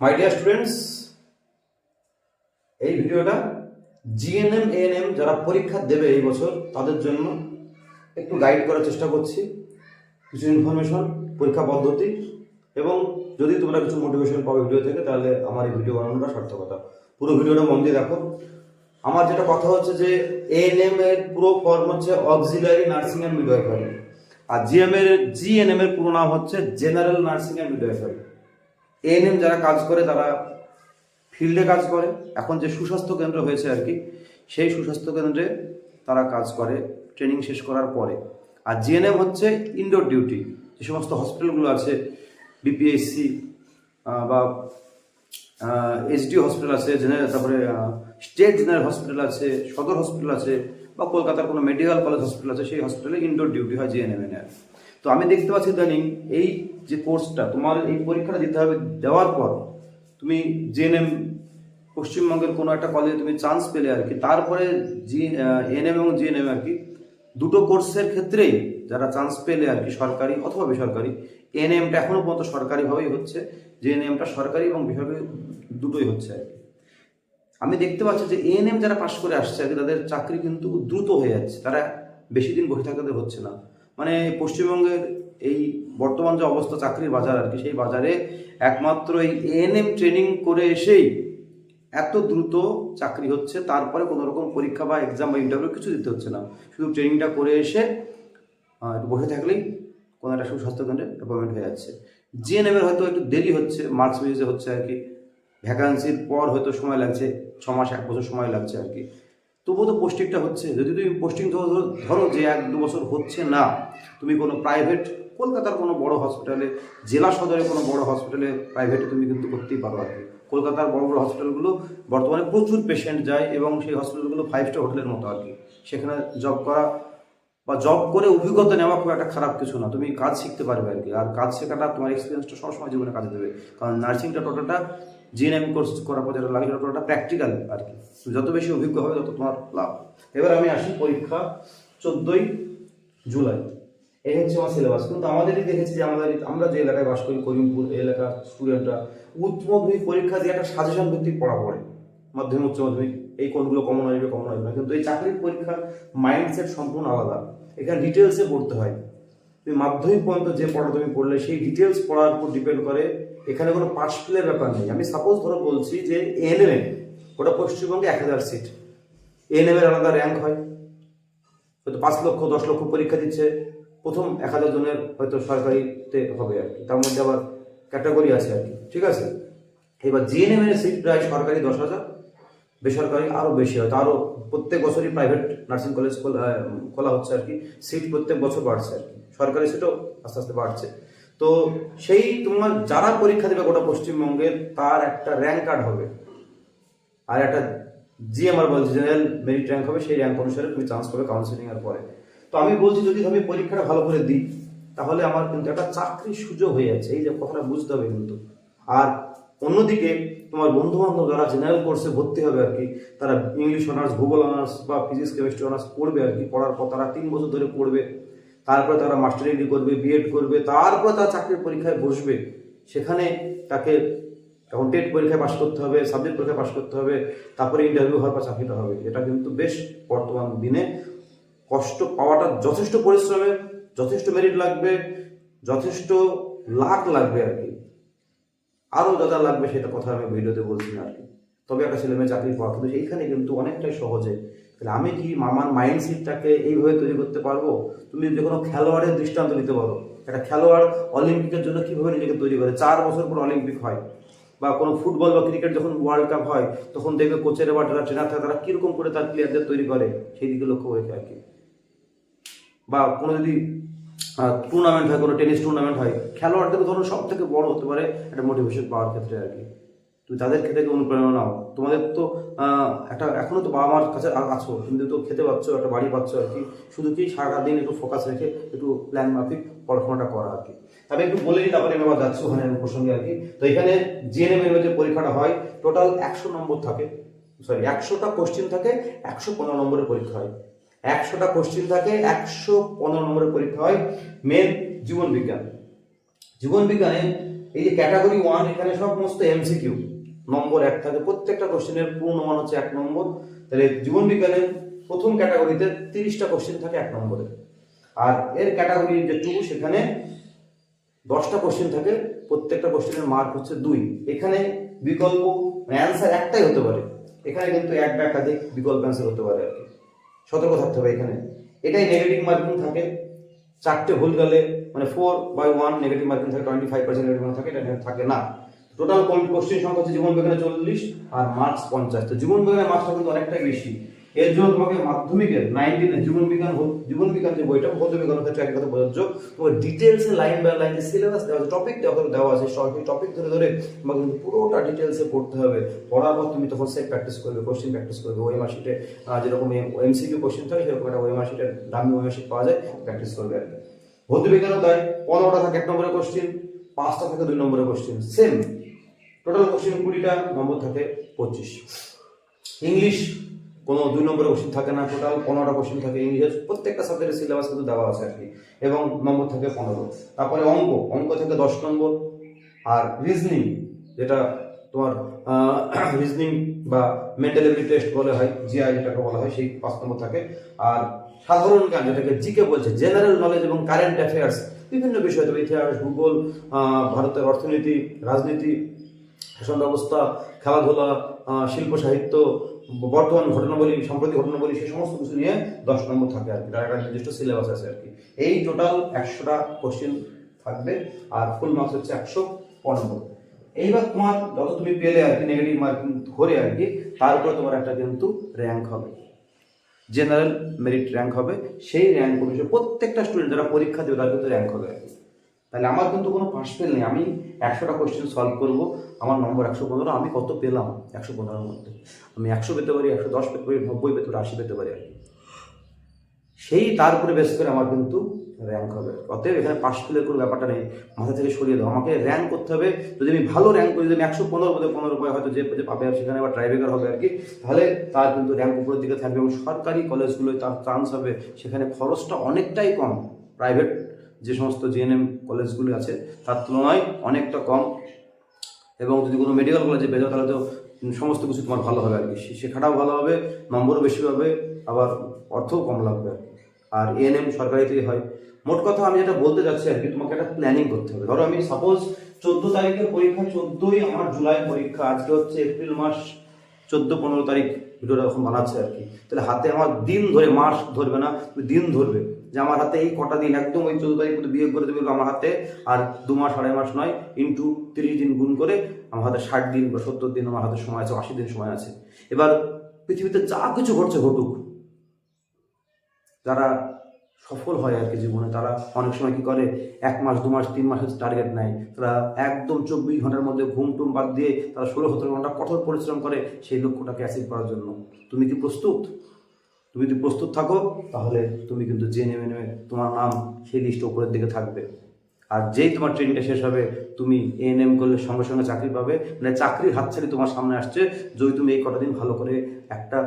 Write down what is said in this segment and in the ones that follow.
My dear students এই ভিডিওটা GNM ANM যারা পরীক্ষা দেবে এই বছর, তাদের জন্য একটু গাইড করার চেষ্টা করছি। কিছু ইনফরমেশন পরীক্ষা পদ্ধতি, এবং যদি তোমরা কিছু মোটিভেশন পাও ভিডিও থেকে, তাহলে আমার এই ভিডিও বানানোটা সার্থকতা। পুরো ভিডিওটা মন দিয়ে দেখো। আমার যেটা কথা হচ্ছে যে এএনএম এর পুরো ফর্ম হচ্ছে অক্সিলারি নার্সিং অ্যান্ড মিডওয়াইফারি আর জিএম এর জিএনএম এর পুরো নাম হচ্ছে general nursing and midwifery ANM যারা কাজ করে, তারা ফিল্ডে কাজ করে। এখন যে সুস্বাস্থ্য কেন্দ্র হয়েছে আর কি, সেই সুস্বাস্থ্য কেন্দ্রে তারা কাজ করে ট্রেনিং শেষ করার পরে। আর জিএনএম হচ্ছে ইনডোর ডিউটি যে সমস্ত হসপিটালগুলো আছে বিপিএসসি বা এইচডিও হসপিটাল আছে জেনারেল তারপরে স্টেট জেনারেল হসপিটাল আছে, সদর হসপিটাল আছে, বা কলকাতার কোনো মেডিকেল কলেজ হসপিটাল আছে, সেই হসপিটালে ইনডোর ডিউটি হয় জিএনএম এর তো আমি দেখতে পাচ্ছি ইদানিং এই যে কোর্সটা, তোমার এই পরীক্ষাটা দিতে হবে দেওয়ার পর তুমি জেএনএম পশ্চিমবঙ্গের কোনো একটা কলেজে তুমি চান্স পেলে আর কি। তারপরে জি এনএম এবং জিএনএম আর কি। দুটো কোর্সের ক্ষেত্রেই যারা চান্স পেলে আর কি, সরকারি অথবা বেসরকারি এনএমটা এখনও পর্যন্ত সরকারিভাবেই হচ্ছে জেএনএমটা সরকারি এবং বেসরকারি দুটোই হচ্ছে আর কি। আমি দেখতে পাচ্ছি যে এএনএম যারা পাশ করে আসছে আর কি, তাদের চাকরি কিন্তু দ্রুত হয়ে যাচ্ছে। তারা বেশি দিন বসে থাকতে হচ্ছে না। মানে পশ্চিমবঙ্গের এই বর্তমান যে অবস্থা চাকরির বাজার আর কি, সেই বাজারে একমাত্র এই এএনএম ট্রেনিং করে এসেই এত দ্রুত চাকরি হচ্ছে, তারপরে কোনো রকম পরীক্ষা বা এক্সাম বা ইন্টারভিউ কিছু দিতে হচ্ছে না। শুধু ট্রেনিংটা করে এসে একটু বসে থাকলেই কোনো একটা সুস্বাস্থ্য কেন্দ্রে অ্যাপয়েন্টমেন্ট হয়ে যাচ্ছে। জিএনএমের হয়তো একটু দেরি হচ্ছে মার্চ বেসিসে হচ্ছে আর কি। ভ্যাকান্সির পর হয়তো সময় লাগছে ছ মাস এক বছর সময় লাগছে আর কি। তবুও তো পোস্টিংটা হচ্ছে। যদি তুমি পোস্টিং ধরো যে এক দু বছর হচ্ছে না, তুমি কোনো প্রাইভেট কলকাতার কোনো বড় হসপিটালে জেলা সদরে কোনো বড় হসপিটালে প্রাইভেটে তুমি কিন্তু করতেই পারো আর কি। কলকাতার বড় বড় হসপিটালগুলো বর্তমানে প্রচুর পেশেন্ট যায় এবং সেই হসপিটালগুলো ফাইভ স্টার হোটেলের মতো আর কি। সেখানে জব করা বা জব করে অভিজ্ঞতা নেওয়া খুব একটা খারাপ কিছু না। তুমি কাজ শিখতে পারবে আর কি। আর কাজ শেখাটা তোমার এক্সপিরিয়েন্সটা সবসময় জীবনে কাজে দেবে। কারণ নার্সিংটা টোটালটা জিএনএম কোর্স করার পর যেটা লাগে টোটালটা প্র্যাকটিক্যাল আর কি। যত বেশি অভিজ্ঞ হবে তত তোমার লাভ। এবার আমি আসি পরীক্ষা চোদ্দোই জুলাই। এই হচ্ছে আমার সিলেবাস কিন্তু আমাদেরই দেখেছি যে আমাদের, আমরা যে এলাকায় বাস করি, করিমপুর এলাকার স্টুডেন্টরা উচ্চ মাধ্যমিক পরীক্ষা দিয়ে একটা সাজেশন ভিত্তিক পড়া পড়ে। মাধ্যমিক উচ্চ মাধ্যমিক এই কোনগুলো কমন আসবে কমন আসবে না। কিন্তু এই চাকরির পরীক্ষার মাইন্ডসেট সম্পূর্ণ আলাদা। এখানে ডিটেলসে পড়তে হয়। তুমি মাধ্যমিক পর্যন্ত যে পড়া তুমি পড়লে, সেই ডিটেলস পড়ার উপর ডিপেন্ড করে, এখানে কোনো পাস ফেলের ব্যাপার নেই। আমি সাপোজ ধরো বলছি যে এনএমএ ওটা পশ্চিমবঙ্গে এক হাজার সিট এনএম এর আলাদা র্যাঙ্ক হয়। হয়তো পাঁচ লক্ষ, দশ লক্ষ পরীক্ষা দিচ্ছে। প্রথম এক হাজার জনের হয়তো সরকারিতে হবে আর কি। তার মধ্যে আবার ক্যাটাগরি আছে আর কি। ঠিক আছে? এবার জিএনএম এর সিট প্রায় সরকারি দশ হাজার, বেসরকারি আরও বেশি হয়তো। আরও প্রত্যেক বছরই প্রাইভেট নার্সিং কলেজ খোলা হচ্ছে আর কি। সিট প্রত্যেক বছর বাড়ছে আর কি। সরকারি সিটও আস্তে আস্তে বাড়ছে। তো সেই তোমার যারা পরীক্ষা দেবে গোটা পশ্চিমবঙ্গের তার একটা র্যাঙ্ক কার্ড হবে। আর একটা জিএমআর বলছে জেনারেল মেরিট র্যাঙ্ক হবে। সেই র্যাঙ্ক অনুসারে তুমি চান্স পাবে কাউন্সিলিং এর পরে। তো আমি বলছি, যদি আমি পরীক্ষাটা ভালো করে দিই, তাহলে আমার কিন্তু একটা চাকরির সুযোগ হয়ে যাচ্ছে। এই যে কথাটা বুঝতে হবে কিন্তু। আর অন্যদিকে তোমার বন্ধু বান্ধব যারা জেনারেল কোর্সে ভর্তি হবে আর কি, তারা ইংলিশ অনার্স ভূগোল অনার্স বা ফিজিক্স কেমিস্ট্রি অনার্স পড়বে আর কি, পড়ার পর তারা তিন বছর ধরে পড়বে। তারপরে তারা মাস্টার ডিগ্রি করবে বিএড করবে, তারপরে তারা চাকরির পরীক্ষায় বসবে। সেখানে তাকে এখন টেট পরীক্ষায় পাশ করতে হবে সাবজেক্ট পরীক্ষায় পাশ করতে হবে, তারপরে ইন্টারভিউ হওয়ার পর চাকরিটা হবে। এটা কিন্তু বেশ বর্তমান দিনে কষ্ট পাওয়াটা যথেষ্ট পরিশ্রমের যথেষ্ট মেরিট লাগবে, যথেষ্ট লাখ লাগবে আর কি। আরও যা লাগবে সেটা কথা আমি ভিডিওতে বলছি আর কি। তবে একটা ছেলে মেয়ে চাকরি পাওয়া, কিন্তু এইখানে কিন্তু অনেকটাই সহজে। তাহলে আমি কি আমার মাইন্ডসেটটাকে এইভাবে তৈরি করতে পারব? তুমি যে কোনো খেলোয়াড়ের দৃষ্টান্ত নিতে পারো, একটা খেলোয়াড় অলিম্পিকের জন্য কীভাবে নিজেকে তৈরি করে? চার বছর পর অলিম্পিক হয়, বা কোনো ফুটবল বা ক্রিকেট যখন ওয়ার্ল্ড কাপ হয়, তখন দেখবে কোচের বা যারা ট্রেনার থাকে, তারা কীরকম করে তার প্লেয়ারদের তৈরি করে, সেই দিকে লক্ষ্য রেখে আর কি। বা কোনো যদি টুর্নামেন্ট হয়, কোনো টেনিস টুর্নামেন্ট হয় খেলোয়াড়দের ধরুন সব থেকে বড় হতে পারে একটা মোটিভেশন পাওয়ার ক্ষেত্রে আর কি। তুমি তাদের খেতে থেকে অনুপ্রেরণা নাও? তোমাদের তো একটা এখনও তো বাবা মার কাছে আছো, তুমি তো খেতে পাচ্ছ, একটা বাড়ি পাচ্ছ আর কি। শুধু কি সারাদিন একটু ফোকাস রেখে একটু প্ল্যান মাফিক পড়াশোনাটা করা আর কি। তবে একটু বলে দিই, তারপরে আমি যাচ্ছি ওখানে প্রসঙ্গে আর কি। তো এখানে জিএনএম এর যে পরীক্ষাটা হয় টোটাল একশো নম্বর থাকে সরি একশোটা কোশ্চিন থাকে, একশো পনেরো নম্বরের পরীক্ষা হয়। একশোটা কোশ্চিন থাকে, একশো পনেরো নম্বরের পরীক্ষা হয় মেন জীবন বিজ্ঞান। জীবন বিজ্ঞানে এই যে ক্যাটাগরি ওয়ান এখানে সমস্ত এমসিকিউ নম্বর এক থাকে, প্রত্যেকটা কোশ্চেনের পূর্ণ মান হচ্ছে এক নম্বর। তাহলে জীবন বিজ্ঞানের প্রথম ক্যাটাগরিতে তিরিশটা কোশ্চেন থাকে এক নম্বরে। আর এর ক্যাটাগরি যে টু সেখানে দশটা কোশ্চেন থাকে, প্রত্যেকটা কোশ্চেনের মার্ক হচ্ছে দুই। এখানে বিকল্প অ্যান্সার একটাই হতে পারে। এখানে কিন্তু এক বা একাধিক বিকল্প অ্যান্সার হতে পারে আর কি। সতর্ক থাকতে হবে এখানে। এটাই নেগেটিভ মার্কিং থাকে। চারটে ভুল গেলে মানে four by one negative marking থাকে টোয়েন্টি ফাইভ পার্সেন্ট নেগেটিভ থাকে, এটা থাকে না। টোটাল কোশ্চেন সংখ্যা হচ্ছে জীবন বিজ্ঞানে চল্লিশ আর মার্কস পঞ্চাশ। তো জীবন বিজ্ঞানের মার্কসটা কিন্তু অনেকটাই বেশি। এর জন্য তোমাকে মাধ্যমিকের নাইনটিনে জীবন বিজ্ঞান জীবন বিজ্ঞান যে বইটা, ভৌত বিজ্ঞানের ক্ষেত্রে এক কথা প্রযোজ্য তোমার ডিটেলসে লাইন বাই লাইন সিলেবাস দেওয়া আছে টপিক দেওয়া দেওয়া আছে সেই টপিক ধরে ধরে তোমাকে কিন্তু পুরোটা ডিটেলসে পড়তে হবে। পড়ার পর তুমি তখন সেট প্র্যাকটিস করবে কোশ্চেন প্র্যাকটিস করবে, ওই মাসিটে যেরকম এমসিকিউ কোশ্চেন থাকে, সেরকম একটা ওই মাসিটের দামি ওই মাসিট পাওয়া যায় প্র্যাকটিস করবে আর কি। ভৌত বিজ্ঞানও তাই পনেরোটা থাকে, এক নম্বরের কোশ্চেন পাঁচটা থাকে, দুই নম্বরের কোশ্চেন সেম টোটাল কোশ্চেন কুড়িটা, নম্বর থাকে পঁচিশ। ইংলিশ কোনো দুই নম্বরের কোশ্চেন থাকে না টোটাল পনেরোটা কোশ্চেন থাকে ইংলিশের প্রত্যেকটা সাবজেক্টের সিলেবাস কিন্তু দেওয়া আছে আর কি। এবং নম্বর থাকে পনেরো। তারপরে অঙ্ক। অঙ্ক থেকে দশ নম্বর। আর রিজনিং যেটা তোমার রিজনিং বা মেন্টাল এবিলিটি টেস্ট বলে হয় জিআই যেটাকে বলা হয়, সেই পাঁচ নম্বর থাকে। আর সাধারণ জ্ঞান, যেটাকে জিকে বলছে জেনারেল নলেজ এবং কারেন্ট অ্যাফেয়ার্স বিভিন্ন বিষয় তবে ইতিহাস, ভূগোল ভারতের অর্থনীতি, রাজনীতি শাসন ব্যবস্থা, খেলাধুলা শিল্প, সাহিত্য বর্তমান ঘটনাবলী সম্প্রতি ঘটনাবলী সেই সমস্ত কিছু নিয়ে দশ নম্বর থাকে আর কি। তার একটা নির্দিষ্ট সিলেবাস আছে আর কি। এই টোটাল একশোটা কোশ্চেন থাকবে আর ফুল মার্কস হচ্ছে একশো পনেরো। এইবার তোমার যত তুমি পেলে আর কি নেগেটিভ মার্কিং ধরে আর কি, তার উপরে তোমার একটা কিন্তু র্যাঙ্ক হবে। জেনারেল মেরিট র্যাঙ্ক হবে। সেই র্যাঙ্ক অনুসারে প্রত্যেকটা স্টুডেন্ট যারা পরীক্ষা দেবে, তার কিন্তু র্যাঙ্ক হবে আর কি। তাহলে আমার কিন্তু কোনো পাস ফেল নেই। আমি একশোটা কোয়েশ্চেন সলভ করব, আমার নম্বর একশো পনেরো, আমি কত পেলাম? একশো পনেরোর মধ্যে। আমি একশো পেতে পারি, একশো দশ পেতে পারি, নব্বই পেতে পারি, আশি পেতে পারি আর সেই তার উপরে বেস করে আমার কিন্তু র্যাঙ্ক হবে। অতএব এখানে পাস ফেলের কোনো ব্যাপারটা নেই। মাথা থেকে সরিয়ে দাও। আমাকে র্যাঙ্ক করতে হবে। যদি আমি ভালো র্যাঙ্ক করি, যদি আমি একশো পনেরো মধ্যে পনেরো পাই, হয়তো যে পাবে আর সেখানে আবার ট্রাইবেকার হবে আর কি, তাহলে তার কিন্তু র্যাঙ্ক উপরের দিকে থাকবে। এবং সরকারি কলেজগুলোয় তার চান্স হবে। সেখানে খরচটা অনেকটাই কম। প্রাইভেট যে সমস্ত জিএনএম কলেজগুলি আছে, তার তুলনায় অনেকটা কম। এবং যদি কোনো মেডিকেল কলেজে পেয়ে তাহলে তো সমস্ত কিছু তোমার ভালো হবে আর কি। শেখাটাও ভালো হবে, নম্বরও বেশি হবে আবার অর্থও কম লাগবে। আর এএনএম সরকারিতেই হয়। মোট কথা আমি যেটা বলতে যাচ্ছি আর কি, তোমাকে একটা প্ল্যানিং করতে হবে। ধরো আমি সাপোজ চোদ্দ তারিখের পরীক্ষা, চোদ্দই আমার জুলাই পরীক্ষা, আজকে হচ্ছে এপ্রিল মাস, চোদ্দ পনেরো তারিখ ভিডিওটা এখন বানাচ্ছে আর কি। তাহলে হাতে আমার দিন ধরে, মাস ধরবে না দিন ধরবে। যে আমার হাতে এই কটা দিন, একদম ওই চোদ্দ তারিখ মধ্যে বিয়ে করে দেবে আমার হাতে, আর দু মাস, আড়াই মাস নয় ইন্টু তিরিশ দিন গুণ করে আমার হাতে ষাট দিন বা সত্তর দিন আমার হাতে সময় আছে, আশি দিন সময় আছে। এবার পৃথিবীতে যা কিছু ঘটছে ঘটুক, যারা সফল হয় আর কি জীবনে, তারা অনেক সময় কি করে, এক মাস, দু মাস, তিন মাসের টার্গেট নেয় তারা একদম চব্বিশ ঘণ্টার মধ্যে ঘুম টুম বাদ দিয়ে তারা ষোলো সতেরো ঘণ্টা কঠোর পরিশ্রম করে সেই লক্ষ্যটাকে অ্যাচিভ করার জন্য। তুমি কি প্রস্তুত? তুমি যদি প্রস্তুত থাকো, তাহলে তুমি কিন্তু যে নেমে নেমে তোমার নাম সেই লিস্ট উপরের দিকে থাকবে। আর যেই তোমার ট্রেনিংটা শেষ হবে, তুমি এন এম করলে সঙ্গে সঙ্গে চাকরি পাবে। মানে চাকরির হাতছাড়ি তোমার সামনে আসছে, যদি তুমি এই কটা দিন ভালো করে একটা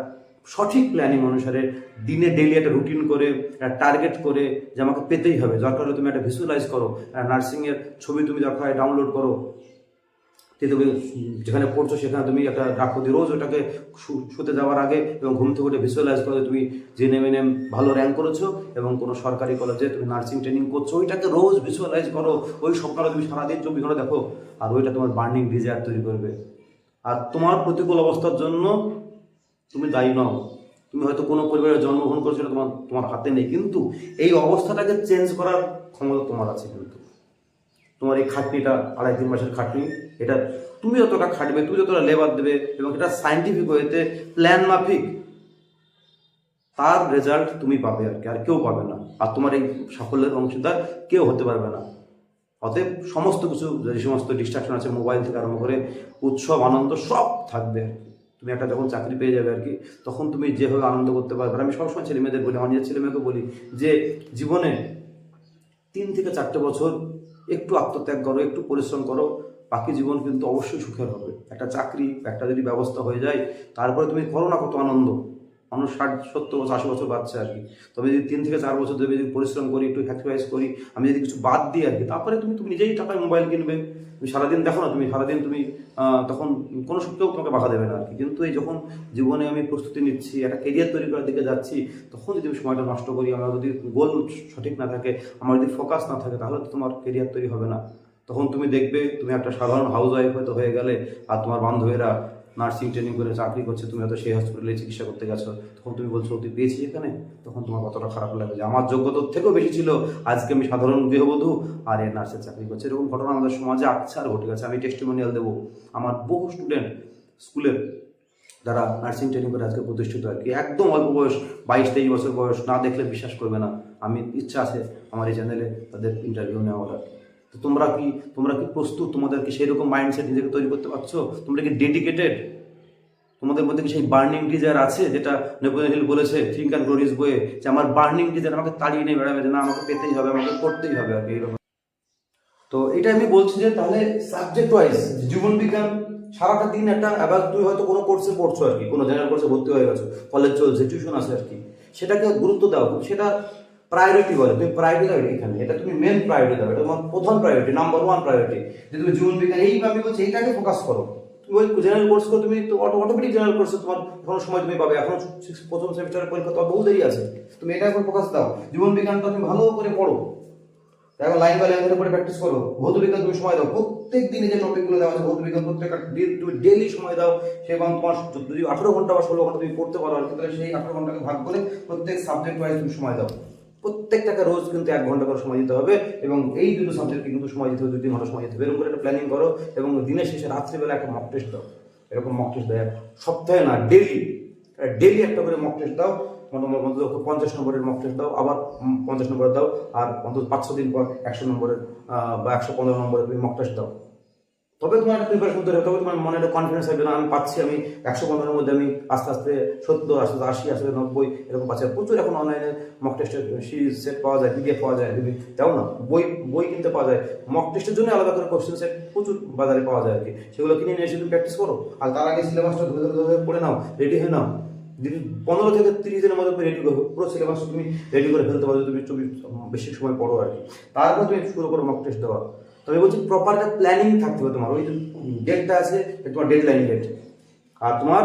সঠিক প্ল্যানিং অনুসারে দিনে ডেইলি একটা রুটিন করে, একটা টার্গেট করে যে আমাকে পেতেই হবে। দরকার হলে তুমি একটা ভিজুয়ালাইজ করো নার্সিংয়ের ছবি তুমি দরকার হয় ডাউনলোড করো। তুমি যেখানে পড়ছো সেখানে তুমি একটা রাখো দিয়ে রোজ ওটাকে শুতে যাওয়ার আগে এবং ঘুম থেকে উঠে ভিজুয়ালাইজ করো তুমি যে নেমে নেম ভালো র্যাঙ্ক করেছ এবং কোনো সরকারি কলেজে তুমি নার্সিং ট্রেনিং করছ, ওইটাকে রোজ ভিজুয়ালাইজ করো। ওই স্বপ্নটা তুমি সারাদিন চব্বিশ ঘণ্টা দেখো, আর ওইটা তোমার বার্নিং ডিজায়ার তৈরি করবে। আর তোমার প্রতিকূল অবস্থার জন্য তুমি দায়ী নও। তুমি হয়তো কোনো পরিবারে জন্মগ্রহণ করছ তোমার তোমার হাতে নেই, কিন্তু এই অবস্থাটাকে চেঞ্জ করার ক্ষমতা তোমার আছে কিন্তু। তোমার এই খাটনিটা, আড়াই তিন মাসের খাটনি, এটা তুমি যতটা খাটবে, তুমি যতটা লেবার দেবে এবং এটা সাইন্টিফিক ওয়েতে প্ল্যান মাফিক, তার রেজাল্ট তুমি পাবে আর কি, আর কেউ পাবে না। আর তোমার এই সাফল্যের অংশীদার কেউ হতে পারবে না। অতএব সমস্ত কিছু, যে সমস্ত ডিস্ট্রাকশন আছে মোবাইল থেকে আরম্ভ করে উৎসব, আনন্দ, সব থাকবে তুমি একটা যখন চাকরি পেয়ে যাবে আর কি, তখন তুমি যেভাবে আনন্দ করতে পারবে। আমি সবসময় ছেলে মেয়েদের বলি, আমার নিজের ছেলে মেয়েকে বলি যে, জীবনে তিন থেকে চারটে বছর একটু আত্মত্যাগ করো, একটু পরিশ্রম করো, বাকি জীবন কিন্তু অবশ্যই সুখের হবে। একটা চাকরি, একটা যদি ব্যবস্থা হয়ে যায়, তারপরে তুমি করো না কত আনন্দ। মানুষ ষাট, সত্তর বছর, আশি বছর বাচ্চা আর কি। তবে যদি তিন থেকে চার বছর ধরে যদি পরিশ্রম করি, একটু স্যাক্রিফাইস করি, আমি যদি কিছু বাদ দিই আর কি, তারপরে তুমি তুমি নিজেই টাকায় মোবাইল কিনবে। তুমি সারাদিন দেখো না, তুমি সারাদিন তুমি তখন কোনো কেউ তোমাকে বাধা দেবে না আর কি। কিন্তু এই যখন জীবনে আমি প্রস্তুতি নিচ্ছি, একটা কেরিয়ার তৈরি করার দিকে যাচ্ছি, তখন যদি আমি সময়টা নষ্ট করি, আমার যদি গোল সঠিক না থাকে, আমার যদি ফোকাস না থাকে, তাহলে তো তোমার কেরিয়ার তৈরি হবে না। তখন তুমি দেখবে, তুমি একটা সাধারণ হাউস ওয়াইফ হয়তো হয়ে গেলে, আর তোমার বান্ধবীরা নার্সিং ট্রেনিং করে চাকরি করছে, তুমি হয়তো সেই হসপিটালে চিকিৎসা করতে গেছো। তখন তুমি বলছো তুই পেয়েছি এখানে? তখন তোমার কতটা খারাপ লাগে যে, আমার যোগ্যতার থেকেও বেশি ছিল। আজকে আমি সাধারণ গৃহবধূ, আর এ নার্সের চাকরি করছে। এরকম ঘটনা আমাদের সমাজে আকছে আর ঘটে গেছে। আমি টেস্টিমোনিয়াল দেবো। আমার বহু স্টুডেন্ট স্কুলের যারা নার্সিং ট্রেনিং করে আজকে প্রতিষ্ঠিত আর কি। একদম অল্প বয়স, বাইশ, তেইশ বছর বয়স, না দেখলে বিশ্বাস করবে না। আমি ইচ্ছা আছে আমার এই চ্যানেলে তাদের ইন্টারভিউ নেওয়ার আর কি। তো তোমরা কি তোমরা কি প্রস্তুত? তোমাদের কি সেই রকম মাইন্ডসেট নিজেকে তৈরি করতে পারছ? তোমরা কি ডেডিকেটেড তোমাদের মধ্যে কি সেই বার্নিং ডিজায়ার আছে? যেটা নেপোলিয়ন হিল বলেছে থিঙ্ক অ্যান্ড গ্লোরিজ বইয়ে যে আমার বার্নিং ডিজায়ার আমাকে তাড়িয়ে নিয়ে বেড়াবে, যে না, আমাকে পেতেই হবে, আমাকে করতেই হবে আর কি, এইরকম। তো এটা আমি বলছি যে তাহলে সাবজেক্ট ওয়াইজ জীবন বিজ্ঞান সারাটা দিন একটা এবার তুই হয়তো কোনো কোর্সে পড়ছো আর কি, কোনো জেনারেল কোর্সে ভর্তি হয়ে গেছো কলেজ চলছে টিউশন আছে আর কি, সেটাকে গুরুত্ব দাও। সেটা প্রায়োরিটি বলে তুমি প্রায়োরিটি দাও এখানে এটা তুমি মেন প্রায়োরিটি দাও এটা তোমার প্রধান প্রায়োরিটি নাম্বার ওয়ান প্রায়োরিটি যে তুমি জীবন বিজ্ঞান এই আমি বলছি এইটাকে ফোকাস করো। তুমি ওই জেনারেল কোর্স করে তুমি তো অটোমেটিক জেনারেল কোর্সে তোমার কোনো সময় তুমি পাবে এখন প্রথম সেমিস্টারের পরীক্ষা তোমার বহু দেরি আছে তুমি এটা এখন ফোকাস দাও জীবন বিজ্ঞানটা তুমি ভালো করে পড়ো। এখন লাইন বাই লাইন করে প্র্যাকটিস করো ভৌত বিজ্ঞান তুমি সময় দাও প্রত্যেক দিনে যে টপিকগুলো দেওয়া আছে ভৌত বিজ্ঞান প্রত্যেকটা দিন তুমি ডেলি সময় দাও সে এবং তোমার যদি আঠারো ঘণ্টা বা ষোলো ঘণ্টা তুমি পড়তে পারো আর কি, তাহলে সেই আঠারো ঘন্টাকে ভাগ করে প্রত্যেক সাবজেক্ট ওয়াইজ তুমি সময় দাও। প্রত্যেকটাকে রোজ কিন্তু এক ঘণ্টা করে সময় দিতে হবে এবং এই দুটো সাবজেক্টকে কিন্তু সময় দিতে হবে, দুই তিন ঘণ্টা সময় দিতে হবে। এরকম করে একটা প্ল্যানিং করো এবং দিনের শেষে রাত্রিবেলা একটা মক টেস্ট দাও। এরকম মক টেস্ট দেয়। সপ্তাহে না ডেলি ডেলি একটা করে মক টেস্ট দাও। অন্তত পঞ্চাশ নম্বরের মক টেস্ট দাও, আবার পঞ্চাশ নম্বরের দাও, আর অন্তত পাঁচশো দিন পর একশো নম্বরের বা একশো পনেরো নম্বরের মক টেস্ট দাও। তবে তোমার একটা প্রিপারেশন তৈরি তবে তোমার মনে একটা কনফিডেন্স হবে না, আমি পাচ্ছি, আমি একশো পনেরোর মধ্যে আমি আস্তে আস্তে সত্তর, আস্তে আস্তে আশি, আস্তে নব্বই, এরকম পাচ্ছি। প্রচুর এখন অনলাইনে মক টেস্টের সিরিজ সেট পাওয়া যায় পিডিএফ পাওয়া যায় তুমি যাও না, বই বই কিনতে পাওয়া যায়। মক টেস্টের জন্য আলাদা করে কোশ্চেন সেট প্রচুর বাজারে পাওয়া যায় আর কি। সেগুলো কিনে নিয়ে এসে তুমি প্র্যাকটিস করো। আর তার আগে সিলেবাসটা ধরে ধরে ধরে পড়ে নাও রেডি হয়ে নাও। দিন পনেরো থেকে তিরিশ দিনের মধ্যে তুমি রেডি করবে পুরো সিলেবাস তুমি রেডি করে ফেলতে পারো তুমি চব্বিশ বেশি সময় পড়ো আর কি। তারপর তুমি শুরু করো মক টেস্ট দেওয়া। তবে বলছি প্রপার একটা প্ল্যানিং থাকতে হবে তোমার। ওই যে ডেটটা আছে তোমার ডেড লাইন ডেট আর তোমার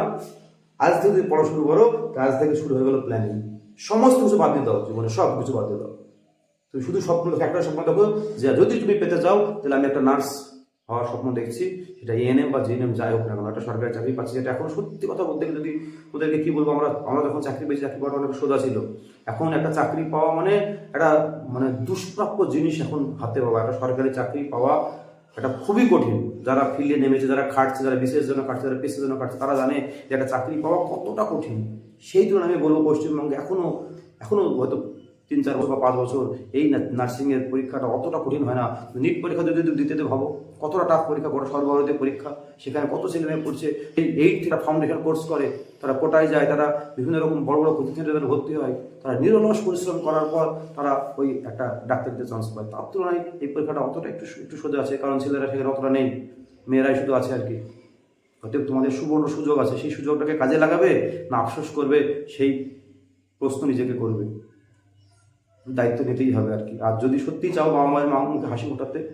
আজ থেকে যদি পড়া শুরু করো আজ থেকে শুরু হয়ে গেল প্ল্যানিং সমস্ত কিছু বাদ দিয়ে দাও, জীবনে সব কিছু বাদ দিয়ে দাও। তুমি শুধু স্বপ্ন একটা স্বপ্ন দেখো, যে যদি তুমি পেতে চাও, তাহলে আমি একটা নার্স হওয়ার স্বপ্ন দেখছি, সেটা এএনএম বা জিএনএম যাই হোক না কেন, একটা সরকারি চাকরি পাচ্ছি যেটা এখন সত্যি কথা বলতে গেলে যদি ওদেরকে কি বলব, আমরা আমরা যখন চাকরি পেয়েছি, চাকরি পাওয়াটা অনেক সোজা ছিল। এখন একটা চাকরি পাওয়া মানে একটা মানে দুষ্প্রাপ্য জিনিস এখন হাতে পাওয়া, একটা সরকারি চাকরি পাওয়া এটা খুবই কঠিন। যারা ফিল্ডে নেমেছে, যারা খাটছে, যারা বিশেষ জন্য খাটছে, যারা পেশার জন্য খাটছে, তারা জানে যে একটা চাকরি পাওয়া কতটা কঠিন। সেই তুলনায় আমি বলব পশ্চিমবঙ্গে এখনও এখনও হয়তো তিন চার বছর বা পাঁচ বছর এই নার্সিংয়ের পরীক্ষাটা অতটা কঠিন হয় না। নিট পরীক্ষা যদি দিতে ভাবো, কতটা টাফ পরীক্ষা গোটা সর্বভারতীয় পরীক্ষা, সেখানে কত ছেলে মেয়ে পড়ছে, এই এইট থেকে ফাউন্ডেশন কোর্স করে, তারা কোটায় যায়, তারা বিভিন্ন রকম বড় বড় কোচিং সেন্টারে ভর্তি হয়, তারা নিরলস পরিশ্রম করার পর তারা ওই একটা ডাক্তারিতে চান্স পায়। তার তুলনায় এই পরীক্ষাটা অতটা একটু একটু সোজা আছে, কারণ ছেলেরা সেখানে অতটা নেই, মেয়েরাই শুধু আছে আর কি। অতএব তোমাদের সুবর্ণ সুযোগ আছে, সেই সুযোগটাকে কাজে লাগাবে, না আফসোস করবে, সেই প্রশ্ন নিজেকে করবে। দায়িত্ব নিতেই হবে আর কি। আর যদি সত্যি চাও বাবা মায়ের মা মুখে হাসি ফোটাতে,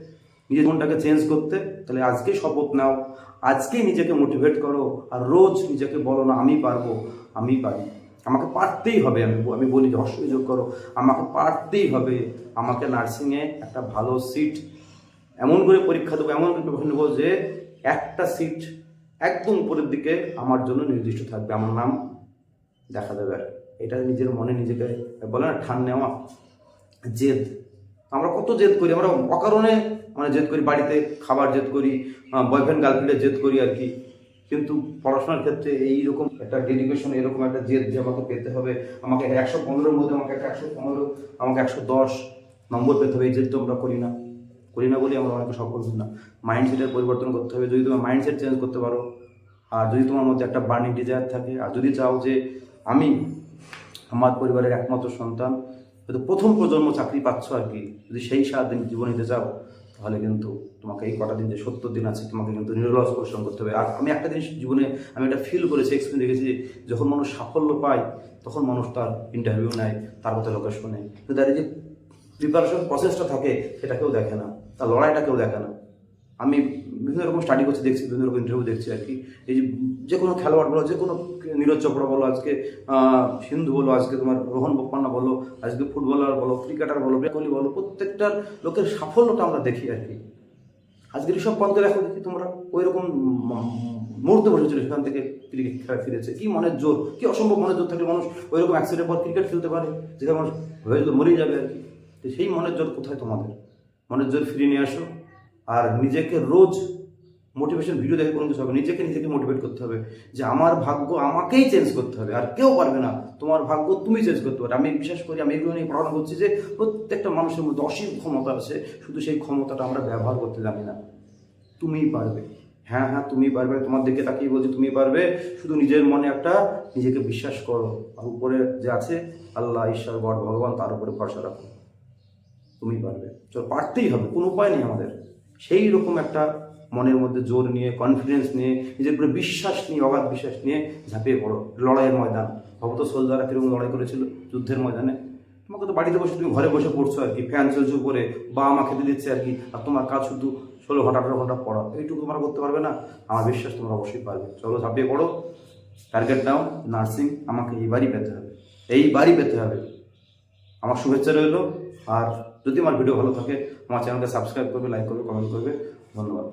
নিজের মনটাকে চেঞ্জ করতে, তাহলে আজকেই শপথ নাও। আজকেই নিজেকে মোটিভেট করো আর রোজ নিজেকে বলো না, আমি পারব, আমি পারি। আমাকে পারতেই হবে, আমি আমি বলি যে অসহ্য করো। আমাকে পারতেই হবে, আমাকে নার্সিংয়ে একটা ভালো সিট এমন করে পরীক্ষা দেবো, এমন করে নেব যে, একটা সিট একদম উপরের দিকে আমার জন্য নির্দিষ্ট থাকবে। আমার নাম দেখা যাবে আর। এটা নিজের মনে নিজেকে বলে না, ঠান নেওয়া। জেদ। আমরা কত জেদ করি? আমরা অকারণে মানে জেদ করি, বাড়িতে খাবার জেদ করি বয়ফ্রেন্ড গার্লফ্রেন্ডের জেদ করি আর কি। কিন্তু পড়াশোনার ক্ষেত্রে এইরকম একটা ডেডিকেশন এরকম একটা জেদ যে আমাকে পেতে হবে, আমাকে একশো পনেরোর মধ্যে আমাকে একটা একশো পনেরো, আমাকে একশো দশ নম্বর পেতে হবে, এই জেদ তো আমরা করি না। করি না বলেই আমরা অনেকে সফল হই না। মাইন্ডসেটের পরিবর্তন করতে হবে। যদি তোমার মাইন্ডসেট চেঞ্জ করতে পারো, আর যদি তোমার মধ্যে একটা বার্নিং ডিজায়ার থাকে, আর যদি চাও যে আমি আমার পরিবারের একমাত্র সন্তান হয়তো প্রথম প্রজন্ম চাকরি পাচ্ছ আর কি। যদি সেই সারাদিন জীবন নিতে চাও, তাহলে কিন্তু তোমাকে এই কটা দিন যে সত্তর দিন আছে, তোমাকে কিন্তু নিরলস পরিশ্রম করতে হবে। আর আমি একটা জিনিস জীবনে আমি এটা ফিল করেছি এক্সপিরিয়েন্স দেখেছি, যখন মানুষ সাফল্য পায়, তখন মানুষ তার ইন্টারভিউ নেয়, তার কথা লোকে শোনে কিন্তু তার যে প্রিপারেশন প্রসেসটা থাকে, সেটা কেউ দেখে না, তার লড়াইটা কেউ দেখে না। আমি বিভিন্ন রকম স্টাডি করছি, দেখছি, বিভিন্ন রকম ইন্টারভিউ দেখছি আর কি। এই যে কোনো খেলোয়াড় বলো যে কোনো নীরজ চোপড়া বলো, আজকে সিন্ধু বলো, আজকে তোমার রোহন বোপান্না বলো, আজকে ফুটবলার বলো, ক্রিকেটার বলো, বিরাট কোহলি বলো, প্রত্যেকটার লোকের সাফল্যটা আমরা দেখি আর কি। আজকে ঋষভ পন্থে দেখো দেখি তোমরা ওই রকম মুহূর্তে বসেছিল সেখান থেকে ক্রিকেট খেলা ফিরেছে। কি মনের জোর, কি অসম্ভব মনের জোর থাকলে মানুষ ওই রকম অ্যাক্সিডেন্টের পর ক্রিকেট খেলতে পারে, যেখানে মানুষ হয়ে মরেই যাবে আর কি। সেই মনের জোর কোথায় তোমাদের? মনের জোর ফিরিয়ে নিয়ে আসো। আর নিজেকে রোজ মোটিভেশন ভিডিও দেখে কোনো কিছু হবে নিজেকে নিজেকে মোটিভেট করতে হবে যে আমার ভাগ্য আমাকেই চেঞ্জ করতে হবে। আর কেউ পারবে না। তোমার ভাগ্য তুমি চেঞ্জ করতে পারবে। আমি বিশ্বাস করি, আমি এগুলো নিয়ে পড়াশোনা করছি যে প্রত্যেকটা মানুষের মধ্যে অসীম ক্ষমতা আছে। শুধু সেই ক্ষমতাটা আমরা ব্যবহার করতে জানি না। তুমিই পারবে। হ্যাঁ হ্যাঁ তুমি পারবে। তোমার দিকে তাকিয়ে বলছি, তুমি পারবে। শুধু নিজের মনে একটা নিজেকে বিশ্বাস করো। আর উপরে যে আছে, আল্লাহ, ঈশ্বর, গড, ভগবান, তার উপরে ভরসা রাখো। তুমি পারবে। চলো, পারতেই হবে। কোনো উপায় নেই আমাদের। সেই রকম একটা মনের মধ্যে জোর নিয়ে কনফিডেন্স নিয়ে, নিজের উপরে বিশ্বাস নিয়ে, অগাধ বিশ্বাস নিয়ে ঝাঁপিয়ে পড়ো। লড়াইয়ের ময়দান। ভগত সোলজারা কীরকম লড়াই করেছিল যুদ্ধের ময়দানে। তোমাকে তো বাড়িতে বসে তুমি ঘরে বসে পড়ছো আর কি, ফ্যান চলছে উপরে বা মা খেতে দিচ্ছে আর কি, আর তোমার কাজ শুধু ষোলো ঘণ্টা, আঠারো ঘণ্টা পড়া। এইটুকু তোমরা করতে পারবে না। আমার বিশ্বাস তোমরা অবশ্যই পারবে। চলো ঝাঁপিয়ে পড়ো। টার্গেট নাও। নার্সিং আমাকে এইবারই পেতে হবে। এইবারই পেতে হবে। আমার শুভেচ্ছা রইল। আর যদি আমার ভিডিও ভালো থাকে আমার চ্যানেলকে সাবস্ক্রাইব করবে লাইক করবে কমেন্ট করবে। ধন্যবাদ।